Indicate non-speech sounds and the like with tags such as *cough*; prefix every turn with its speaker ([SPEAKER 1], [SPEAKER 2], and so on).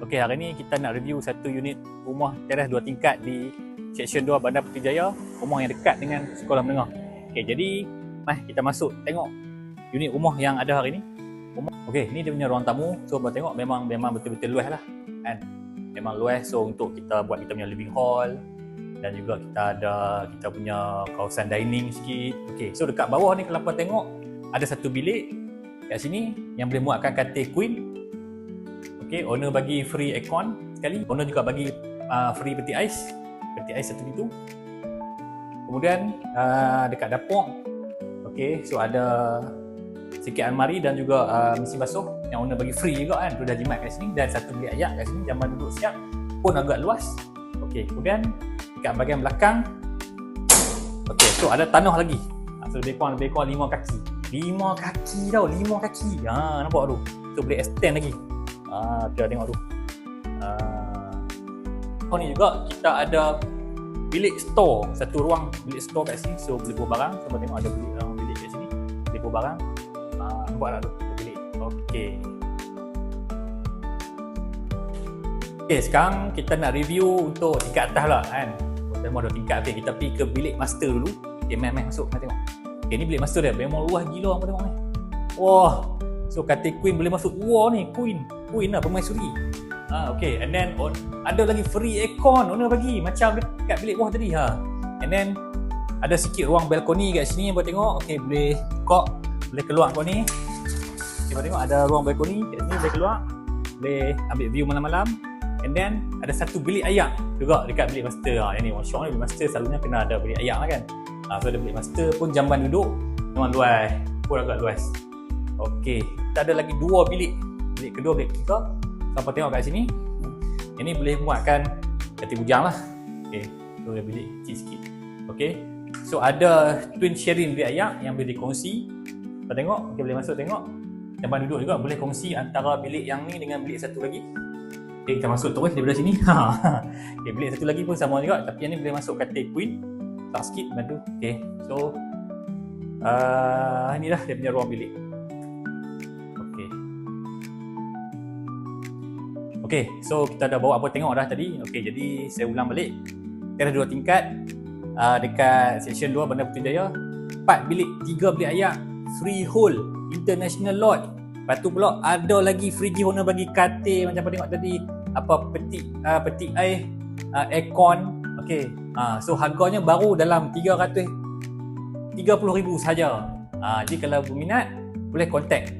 [SPEAKER 1] Okey, hari ni kita nak review satu unit rumah teras dua tingkat di Seksyen 2 Bandar Puteri Jaya, rumah yang dekat dengan sekolah menengah. Okey, jadi mari kita masuk tengok unit rumah yang ada hari ni. Okey, ni dia punya ruang tamu. So, buat tengok memang memang betul-betul luas lah. Kan? Memang luas so untuk kita buat kita punya living hall dan juga kita ada kita punya kawasan dining sikit. Okey, so dekat bawah ni kalau kau tengok ada satu bilik kat sini yang boleh muatkan katil queen Okay, owner bagi free aircon sekali. Owner juga bagi uh, free peti ais. Peti ais satu pintu. Kemudian uh, dekat dapur, okay, so ada sikit almari dan juga uh, mesin basuh yang owner bagi free juga kan. Tu dah jimat kat sini dan satu bilik ayak kat sini. Zaman duduk siap pun agak luas. Okay, kemudian dekat bahagian belakang, okay, so ada tanah lagi. So lebih kurang, lebih kurang lima kaki. Lima kaki tau, lima kaki. Ha, nampak tu. So boleh extend lagi. Ah, kita tengok tu. Ah. Oh ni juga kita ada bilik store, satu ruang bilik store kat sini. So boleh bawa barang. Cuba tengok ada bilik ruang bilik kat sini. Boleh bawa barang. Ah, tak tu? Ada bilik. Okey. Okey, sekarang kita nak review untuk tingkat atas lah kan. Kita ada tingkat. Okey, kita pergi ke bilik master dulu. Okey, main-main masuk. Mari tengok. Okey, ni bilik master dia. Memang luas gila apa tengok ni. Wah, So katil queen boleh masuk Wah ni. Queen. Queen lah permaisuri ha, Okay. And then on, Ada lagi free aircon. Owner bagi. Macam dekat bilik bawah tadi ha. And then Ada sikit ruang balcony kat sini Buat tengok. Okay boleh Kok. Boleh keluar kau ni. Okay buat tengok. Ada ruang balcony Kat sini. Boleh keluar. Boleh ambil view malam-malam. And then Ada satu bilik ayak Juga dekat bilik master. Ha. Yang ni Wah syok ni bilik master Selalunya kena ada bilik ayak lah kan. Ha, So ada bilik master pun Jamban duduk. Memang luas. Pun agak luas Okey, kita ada lagi dua bilik. Bilik kedua, bilik ketiga. Sampai tengok kat sini. Yang ni boleh muatkan katil bujang lah. Okey, tu dia bilik kecil sikit. Okey. So ada twin sharing bilik ayak yang boleh dikongsi. Kita tengok, okey boleh masuk tengok. Tempat duduk juga boleh kongsi antara bilik yang ni dengan bilik satu lagi. Okey, kita masuk terus daripada sini. *laughs* okey, bilik satu lagi pun sama juga tapi yang ni boleh masuk katil queen. Tak sikit bantu. Okey. So uh, inilah dia punya ruang bilik. Okey, so kita dah bawa apa tengok dah tadi. Okey, jadi saya ulang balik. Teras dua tingkat uh, dekat seksyen 2 Bandar Puteri Jaya. 4 bilik, 3 bilik ayak, freehold, international lot. Lepas tu pula ada lagi free owner bagi katil macam apa tengok tadi. Apa peti uh, peti air, uh, aircon. Okey. Uh, so harganya baru dalam 300 30,000 saja. Uh, jadi kalau berminat boleh contact